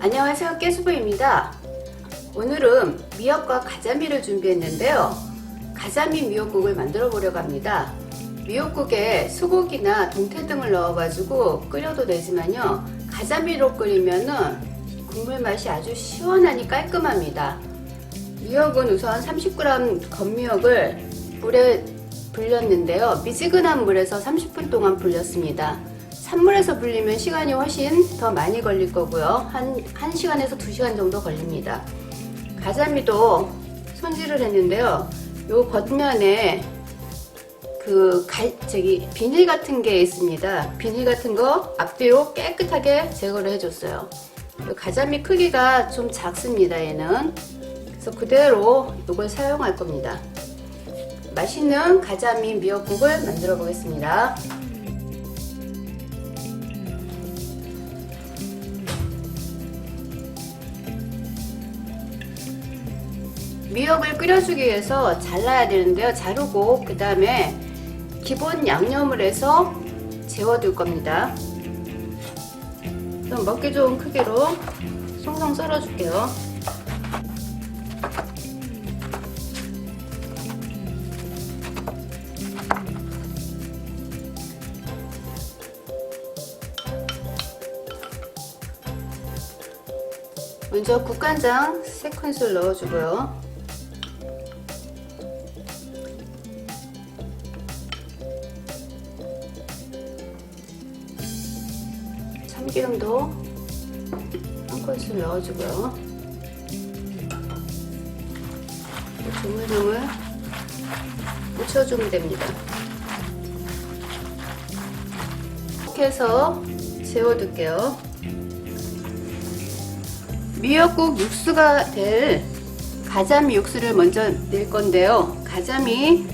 안녕하세요 깨수부입니다. 오늘은 미역과 가자미를 준비했는데요. 가자미 미역국을 만들어 보려고 합니다. 미역국에 소고기나 동태 등을 넣어 가지고 끓여도 되지만요 가자미로 끓이면은 국물 맛이 아주 시원하니 깔끔합니다. 미역은 우선 30g 건미역을 물에 불렸는데요. 미지근한 물에서 30분 동안 불렸습니다 산물에서 불리면 시간이 훨씬 더 많이 걸릴 거고요. 한, 1시간에서 2시간 정도 걸립니다. 가자미도 손질을 했는데요. 요 겉면에 그 갈, 저기 비닐 같은 게 있습니다. 비닐 같은 거 앞뒤로 깨끗하게 제거를 해줬어요. 요 가자미 크기가 좀 작습니다. 얘는. 그래서 그대로 이걸 사용할 겁니다. 맛있는 가자미 미역국을 만들어 보겠습니다. 미역을 끓여주기 위해서 잘라야 되는데요. 자르고 그 다음에 기본 양념을 해서 재워둘 겁니다. 좀 먹기 좋은 크기로 송송 썰어줄게요. 먼저 국간장 3큰술 넣어주고요. 참기름도 한 큰술 넣어주고요. 조물조물 묻혀주면 됩니다. 이렇게 해서 재워둘게요. 미역국 육수가 될 가자미 육수를 먼저 낼 건데요. 가자미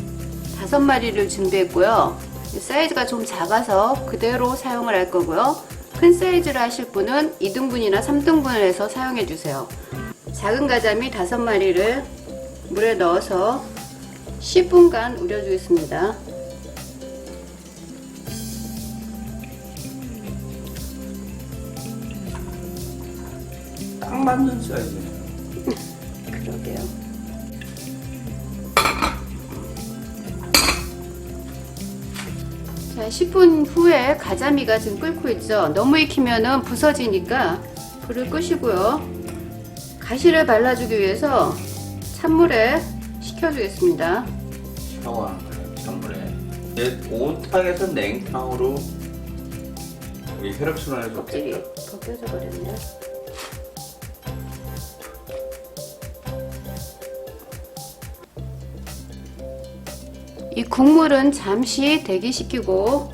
다섯 마리를 준비했고요. 사이즈가 좀 작아서 그대로 사용을 할 거고요. 큰 사이즈를 하실 분은 2등분이나 3등분을 해서 사용해 주세요. 작은 가자미 다섯 마리를 물에 넣어서 10분간 우려주겠습니다. 딱 맞는 사이즈네요. 그러게요. 10분 후에 가자미가 지금 끓고 있죠. 너무 익히면은 부서지니까 불을 끄시고요. 가시를 발라주기 위해서 찬물에 식혀주겠습니다. 샤워하는 거예요. 찬물에. 이제 온탕에서 냉탕으로 이 혈액순환에 껍질이 좋겠죠. 벗겨져 버렸네 이 국물은 잠시 대기시키고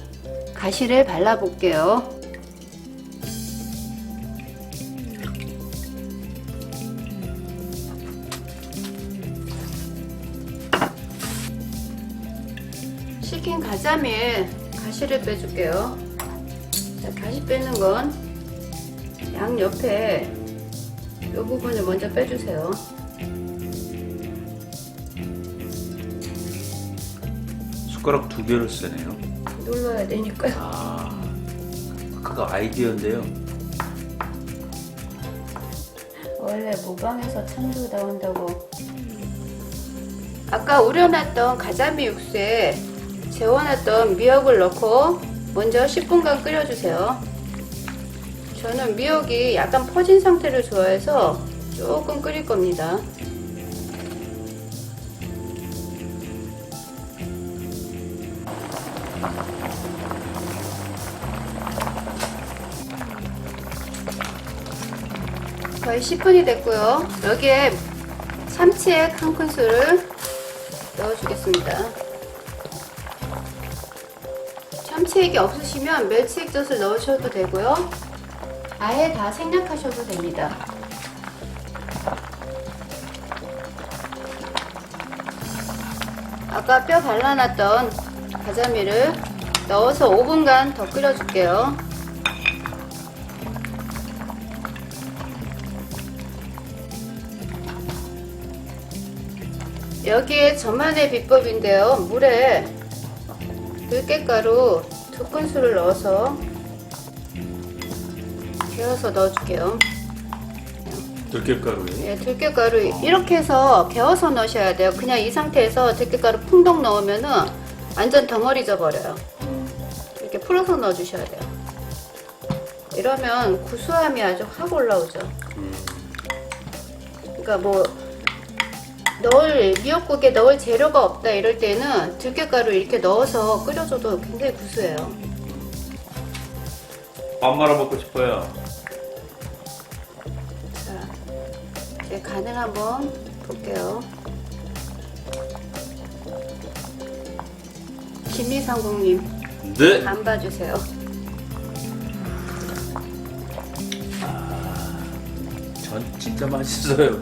가시를 발라볼게요. 식힌 가자미에 가시를 빼줄게요. 자, 가시 빼는 건 양 옆에 이 부분을 먼저 빼주세요. 숟가락 두 개를 쓰네요. 눌러야 되니까요. 아, 그거 아이디어인데요. 원래 모방에서 참조 나온다고. 아까 우려놨던 가자미 육수에 재워놨던 미역을 넣고 먼저 10분간 끓여주세요. 저는 미역이 약간 퍼진 상태를 좋아해서 조금 끓일 겁니다. 거의 10분이 됐고요. 여기에 참치액 한 큰술을 넣어주겠습니다. 참치액이 없으시면 멸치액젓을 넣으셔도 되고요. 아예 다 생략하셔도 됩니다. 아까 뼈 발라놨던 가자미를 넣어서 5분간 더 끓여줄게요. 여기에 저만의 비법인데요. 물에 들깨가루 두 큰술을 넣어서 개어서 넣어줄게요. 들깨가루에 예, 들깨가루 이렇게 해서 개어서 넣으셔야 돼요. 그냥 이 상태에서 들깨가루 풍덩 넣으면은 완전 덩어리 져 버려요. 이렇게 풀어서 넣어주셔야 돼요. 이러면 구수함이 아주 확 올라오죠. 음, 그러니까 뭐 넣을 미역국에 넣을 재료가 없다 이럴 때는 들깨가루 이렇게 넣어서 끓여줘도 굉장히 구수해요. 밥 말아 먹고 싶어요. 자, 이제 간을 한번 볼게요. 김미상국님 네. 간 봐주세요. 전 진짜 맛있어요.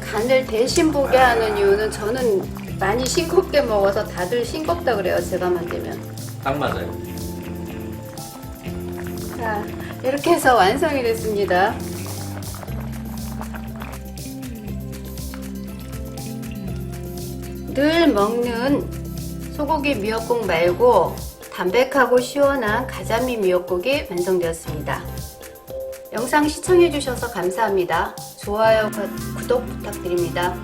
간을 대신 보게 하는 이유는 저는 많이 싱겁게 먹어서 다들 싱겁다 그래요. 제가 만들면. 딱 맞아요. 자, 이렇게 해서 완성이 됐습니다. 늘 먹는 소고기 미역국 말고 담백하고 시원한 가자미 미역국이 완성되었습니다. 영상 시청해주셔서 감사합니다. 좋아요, 구독 부탁드립니다.